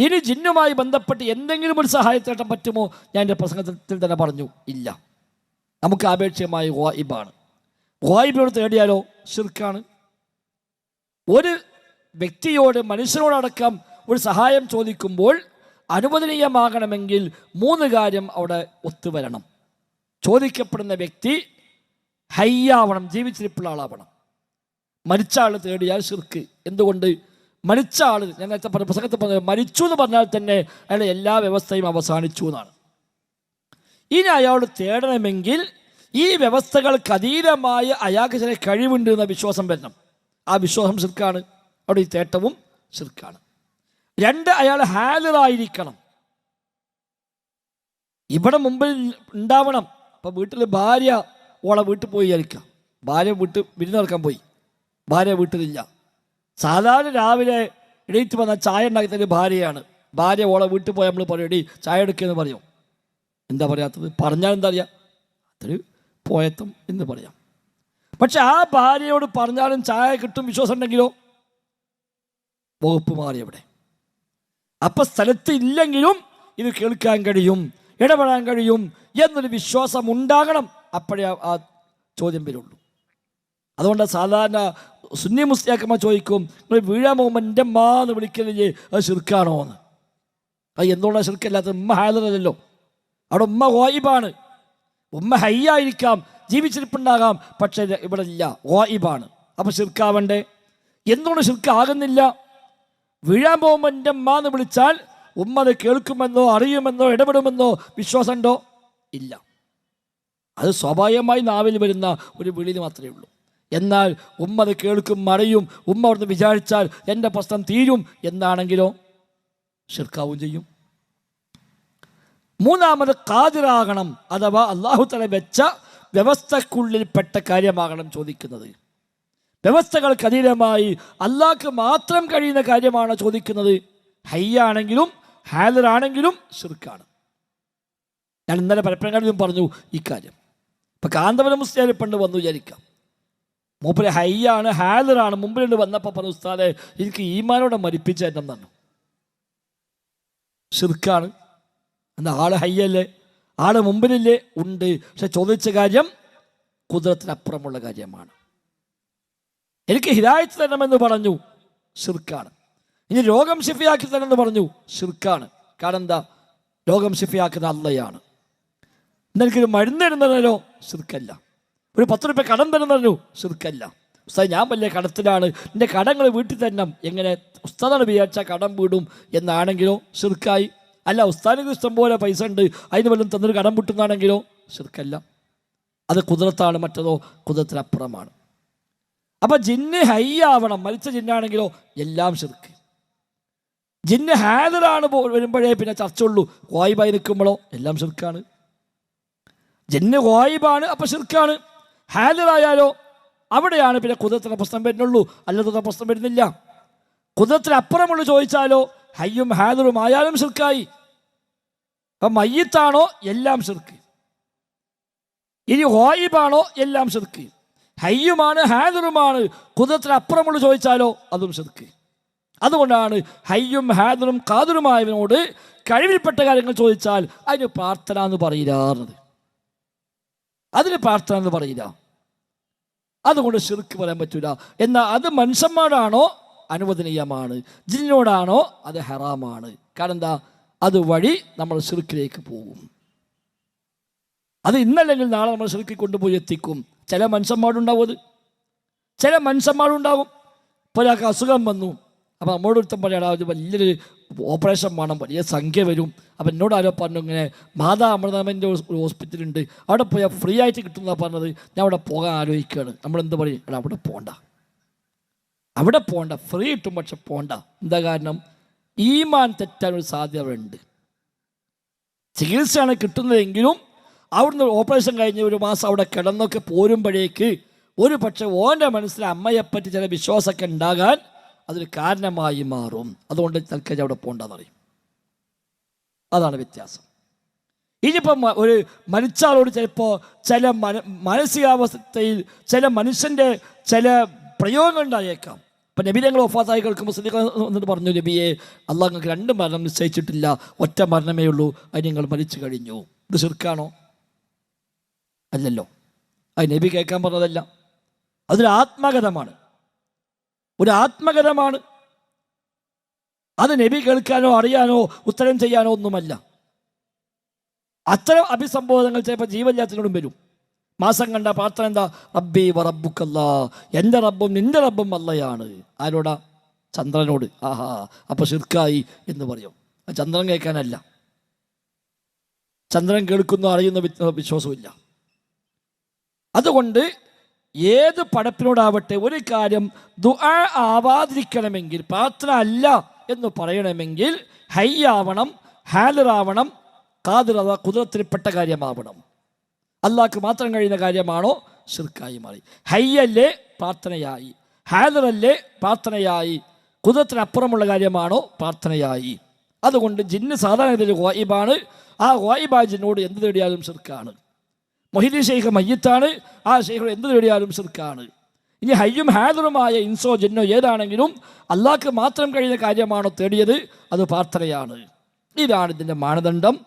ഇനി ജിന്നുമായി ബന്ധപ്പെട്ട് എന്തെങ്കിലും ഒരു സഹായത്തേട്ടം പറ്റുമോ? ഞാൻ എന്റെ പ്രസംഗത്തിൽ തന്നെ പറഞ്ഞു ഇല്ല. നമുക്ക് ആപേക്ഷികമായി വായിബാണ് വായിബിനോട് തേടിയാലോ? ഷിർക്കാണ് ഒരു വ്യക്തിയോട് മനുഷ്യനോടടക്കം ഒരു സഹായം ചോദിക്കുമ്പോൾ അനുവദനീയമാകണമെങ്കിൽ മൂന്ന് കാര്യം അവിടെ ഒത്തുവരണം. ചോദിക്കപ്പെടുന്ന വ്യക്തി ഹയ്യാവണം ജീവിച്ചിരിപ്പുള്ള ആളാവണം. മരിച്ച ആൾ തേടിയാൽ ഷിർക്ക് എന്തുകൊണ്ട്? മരിച്ച ആൾ ഞാൻ നേരത്തെ പറഞ്ഞ പ്രസംഗത്തിൽ പറഞ്ഞത് മരിച്ചു എന്ന് പറഞ്ഞാൽ തന്നെ അയാളുടെ എല്ലാ വ്യവസ്ഥയും അവസാനിച്ചു എന്നാണ്. ഇനി അയാൾ തേടണമെങ്കിൽ ഈ വ്യവസ്ഥകൾക്ക് അതീതമായ അയാൾക്ക് ചില കഴിവുണ്ട് എന്ന വിശ്വാസം വരണം. ആ വിശ്വാസം ശിർക്കാണ്. അവിടെ ഈ തേട്ടവും ശിർക്കാണ്. രണ്ട് അയാൾ ഹാലറായിരിക്കണം ഇവിടെ മുമ്പിൽ ഉണ്ടാവണം. ഇപ്പം വീട്ടിൽ ഭാര്യ ഓളെ വീട്ടിൽ പോയി വിചാരിക്കുക. ഭാര്യ വീട്ടിൽ വിരുന്നിറക്കാൻ പോയി. ഭാര്യ വീട്ടിലില്ല. സാധാരണ രാവിലെ എണീറ്റ് വന്ന ചായ ഉണ്ടാക്കിയ ഭാര്യയാണ്. ഭാര്യ ഓളെ വീട്ടിൽ പോയാൽ നമ്മൾ പറയും എടീ ചായ എടുക്കുമെന്ന് പറയും. എന്താ പറയാത്തത്? പറഞ്ഞാൽ എന്താ അറിയാം? അതൊരു പോയത്തം എന്ന് പറയാം. പക്ഷെ ആ ഭാര്യയോട് പറഞ്ഞാലും ചായ കിട്ടും വിശ്വാസം ഉണ്ടെങ്കിലോ? വകുപ്പ് മാറി അവിടെ. അപ്പൊ സ്ഥലത്ത് ഇല്ലെങ്കിലും ഇത് കേൾക്കാൻ കഴിയും ഇടപെടാൻ കഴിയും എന്നൊരു വിശ്വാസം ഉണ്ടാകണം. അപ്പോഴേ ആ ചോദ്യം വരുള്ളൂ. അതുകൊണ്ട് സാധാരണ സുന്നി മുസ്ലിയാക്കമ്മ ചോദിക്കും നിങ്ങൾ വീഴാൻ പോകുമ്പോൾ എന്റെ മാ എന്ന് വിളിക്കലില്ലേ അത് ശിർക്കാണോ എന്ന്? അത് എന്തുകൊണ്ടാണ് ശിർക്കല്ലാത്തത്? ഉമ്മ ഹാലറല്ലോ അവിടെ ഉമ്മ വായിബാണ് ഉമ്മ ഹയ്യായിരിക്കാം ജീവിച്ചിരിപ്പുണ്ടാകാം പക്ഷേ ഇവിടെ ഇല്ല വായിബാണ് അപ്പോൾ ശിർക്കാവണ്ടേ? എന്തുകൊണ്ട് ശിർക്കാകുന്നില്ല? വീഴാൻ പോകുമ്പോൾ എന്റെ അമ്മ എന്ന് വിളിച്ചാൽ ഉമ്മ അത് കേൾക്കുമെന്നോ അറിയുമെന്നോ ഇടപെടുമെന്നോ വിശ്വാസമുണ്ടോ? ഇല്ല. അത് സ്വാഭാവികമായി നാവിൽ വരുന്ന ഒരു വിളി മാത്രമേ ഉള്ളൂ. എന്നാൽ ഉമ്മ അത് കേൾക്കും മറിയും. ഉമ്മ അവിടുന്ന് വിചാരിച്ചാൽ എന്റെ പ്രശ്നം തീരും എന്നാണെങ്കിലോ ഷിർക്കാവും ചെയ്യും. മൂന്നാമത് കാതിരാകണം അഥവാ അള്ളാഹു തല വെച്ച വ്യവസ്ഥക്കുള്ളിൽപ്പെട്ട കാര്യമാകണം ചോദിക്കുന്നത്. വ്യവസ്ഥകൾക്ക് അതീതമായി അള്ളാഹ്ക്ക് മാത്രം കഴിയുന്ന കാര്യമാണ് ചോദിക്കുന്നത്. ഹയ്യാണെങ്കിലും ഹാലറാണെങ്കിലും ഷിർക്കാണ് ഞാൻ ഇന്നലെ പരപ്പനങ്ങളിലും പറഞ്ഞു ഇക്കാര്യം ഇപ്പൊ കാന്തപുരം മുസ്ലിയാർ പണ്ട് വന്നു വിചാരിക്കാം. മൂപ്പര് ഹയ്യാണ് ഹാലറാണ് മുമ്പിലുണ്ട് വന്നപ്പോൾ പറഞ്ഞു ഉസ്താദെ എനിക്ക് ഈമാനോടെ മരിപ്പിച്ച എന്നെ തന്നു. ഷിർക്കാണ് എന്നാ ആൾ ഹയ്യല്ലേ? ആൾ മുമ്പിലില്ലേ? ഉണ്ട്. പക്ഷെ ചോദിച്ച കാര്യം കുതിരത്തിനപ്പുറമുള്ള കാര്യമാണ്. എനിക്ക് ഹിദായത്ത് തരണമെന്ന് പറഞ്ഞു ഷിർക്കാണ് ഇനി രോഗം ഷിഫിയാക്കി തരണമെന്ന് പറഞ്ഞു ഷിർക്കാണ് കാരണം എന്താ? രോഗം ഷിഫിയാക്കുന്ന അല്ലയാണ് എന്നെനിക്കൊരു മരുന്ന് തരുന്നതല്ലോ ഷിർക്കല്ല ഒരു പത്ത് രൂപ കടം തരുന്നതല്ലോ ഷിർക്കല്ല ഉസ്താദ് ഞാൻ വലിയ കടത്തിലാണ്. എന്റെ കടങ്ങൾ വീട്ടിൽ തന്നെ എങ്ങനെ? ഉസ്താദാണ് വിചാരിച്ച കടം വീടും എന്നാണെങ്കിലോ? ഷിർക്കായി അല്ല ഉസ്താദിന് ഇഷ്ടം പോലെ പൈസ ഉണ്ട്. അതിന് വല്ലതും തന്നൊരു കടം വിട്ടുന്നാണെങ്കിലോ ഷിർക്കല്ല അത് കുതിരത്താണ് മറ്റതോ? കുതിരത്തിനപ്പുറമാണ്. അപ്പോൾ ജിന്ന് ഹൈ ആവണം മരിച്ച ജിന്നാണെങ്കിലോ? എല്ലാം ശിർക്ക് ജിന്ന് ഹാദറാണ് വരുമ്പോഴേ പിന്നെ ചർച്ച ഉള്ളൂ വായിബായി നിൽക്കുമ്പോഴോ? എല്ലാം ശിർക്കാണ് ജിന്ന് വായ്പാണ് അപ്പോൾ ഷിർക്കാണ് ഹാദറായാലോ അവിടെയാണ് പിന്നെ കുതിരത്തിന് പ്രശ്നം വരുന്നുള്ളൂ. അല്ലാതെ പ്രശ്നം വരുന്നില്ല. കുതിരത്തിന് ചോദിച്ചാലോ? ഹയ്യും ഹാദറും ആയാലും ശിർക്കായി. അപ്പൊ മയ്യത്താണോ? എല്ലാം ശിർക്ക്. ഇനി ഹോയിബാണോ എല്ലാം ശിർക്ക്. ഹയ്യുമാണ് ഹാദറുമാണ് കുതിരത്തിന് ചോദിച്ചാലോ? അതും ശിർക്ക്. അതുകൊണ്ടാണ് ഹയ്യും ഹാദറും കാതറുമായവനോട് കഴിവിൽപ്പെട്ട കാര്യങ്ങൾ ചോദിച്ചാൽ അതിന് പ്രാർത്ഥന എന്ന് പറയില്ലാറുന്നത് അതിന് പ്രാർത്ഥന എന്ന് പറയില്ല അതുകൊണ്ട് ശിർക്ക് പറയാൻ പറ്റൂല. എന്നാൽ അത് മനുഷ്യന്മാരാണോ? അനുവദനീയമാണ്. ജിന്നിനോടാണോ? അത് ഹറാമാണ്. കാരണം എന്താ? അത് വഴി നമ്മൾ ശിർക്കിലേക്ക് പോകും. അത് ഇന്നല്ലെങ്കിൽ നാളെ നമ്മൾ ശിർക്കി കൊണ്ടുപോയി എത്തിക്കും. ചില മനുഷ്യന്മാരുണ്ടാവും അത്. ചില മനുഷ്യന്മാരുണ്ടാവും. ഇപ്പോൾ ഒരാൾക്ക് അസുഖം വന്നു. അപ്പോൾ നമ്മോട് ഒരുത്തം പറയണം അത് വലിയൊരു ഓപ്പറേഷൻ വേണം വലിയ സംഖ്യ വരും. അപ്പം എന്നോട് ആരോ പറഞ്ഞു ഇങ്ങനെ മാതാ അമൃതാമന്റെ ഒരു ഹോസ്പിറ്റലുണ്ട് അവിടെ പോയാൽ ഫ്രീ ആയിട്ട് കിട്ടുന്ന പറഞ്ഞത്. ഞാൻ അവിടെ പോകാൻ ആലോചിക്കുകയാണ്. നമ്മൾ എന്ത് പറയും? എടാ അവിടെ പോകണ്ട അവിടെ പോകണ്ട ഫ്രീ കിട്ടും പക്ഷെ പോകണ്ട എന്താ കാരണം? ഈമാൻ തെറ്റാനൊരു സാധ്യത അവിടെ ഉണ്ട് ചികിത്സയാണ് കിട്ടുന്നതെങ്കിലും അവിടുന്ന് ഓപ്പറേഷൻ കഴിഞ്ഞ് ഒരു മാസം അവിടെ കിടന്നൊക്കെ പോരുമ്പോഴേക്ക് ഒരു പക്ഷേ ഓന്റെ മനസ്സിൽ അമ്മയെപ്പറ്റി ചില വിശ്വാസമൊക്കെ ഉണ്ടാകാൻ അതൊരു കാരണമായി മാറും. അതുകൊണ്ട് തൽക്കാലം അവിടെ പോകേണ്ടതെന്ന് അറിയും അതാണ് വ്യത്യാസം. ഇനിയിപ്പം ഒരു മരിച്ചാളോട് ചിലപ്പോൾ ചില മന മാനസികാവസ്ഥയിൽ ചില മനുഷ്യന്റെ ചില പ്രയോഗങ്ങൾ ഉണ്ടായേക്കാം. ഇപ്പം നബി ഞങ്ങൾ ഒഫാസായി കേൾക്കുമ്പോൾ എന്നിട്ട് പറഞ്ഞു നബിയെ അള്ളാഹ് നിങ്ങൾക്ക് രണ്ട് മരണം നിശ്ചയിച്ചിട്ടില്ല. ഒറ്റ മരണമേ ഉള്ളൂ. അത് നിങ്ങൾ മരിച്ചു കഴിഞ്ഞു. ഇത് ശിർക്കാണോ? അല്ലല്ലോ. അത് നബി കേൾക്കാൻ പറഞ്ഞതല്ല. അതൊരു ആത്മകഥമാണ്. ഒരു ആത്മകരമാണ് അത് നബി കേൾക്കാനോ അറിയാനോ ഉത്തരം ചെയ്യാനോ ഒന്നുമല്ല. അത്തരം അഭിസംബോധനകൾ ചിലപ്പോൾ ജീവജാത്തിനോടും വരും. മാസം കണ്ട പ്രാർത്ഥന എന്താ? റബ്ബി വറബുക്കല്ല എന്റെ റബ്ബും നിന്റെ റബ്ബും അല്ലയാണ്. ആരോടാ? ചന്ദ്രനോട്. ആഹാ അപ്പൊ ശിർക്കായി എന്ന് പറയും. ചന്ദ്രൻ കേൾക്കാനല്ല. ചന്ദ്രൻ കേൾക്കുന്നു അറിയുന്ന വിശ്വാസമില്ല അതുകൊണ്ട് ഏത് പടപ്പിനോടാവട്ടെ ഒരു കാര്യം ദുആ ആവാതിരിക്കണമെങ്കിൽ പ്രാർത്ഥന അല്ല എന്ന് പറയണമെങ്കിൽ ഹൈ ആവണം ഹാലറാവണം അഥവാ കുതിരത്തിൽപ്പെട്ട കാര്യമാവണം. അള്ളാഹ്ക്ക് മാത്രം കഴിയുന്ന കാര്യമാണോ? ഷിർക്കായി മാറി. ഹയ്യല്ലേ പ്രാർത്ഥനയായി. ഹാലറല്ലേ പ്രാർത്ഥനയായി. കുതിരത്തിനപ്പുറമുള്ള കാര്യമാണോ? പ്രാർത്ഥനയായി. അതുകൊണ്ട് ജിന്ന് സാധാരണ ഗോയിബാണ് ആ ഗോയിബായ ജിന്നോട് എന്ത് തേടിയാലും ഷിർക്കാണ് മൊഹിദ്ദീൻ ഷെയ്ഖ് മയ്യത്താണ്. ആ ഷെയ്ഖ് എന്ത് തേടിയാലും സിർക്കാണ് ഇനി ഹയ്യും ഹാദറുമായ ഇൻസോ ജിന്നോ ഏതാണെങ്കിലും അള്ളാഹ്ക്ക് മാത്രം കഴിയുന്ന കാര്യമാണോ തേടിയത്? അത് പ്രാർത്ഥനയാണ്. ഇതാണ് ഇതിന്റെ മാനദണ്ഡം.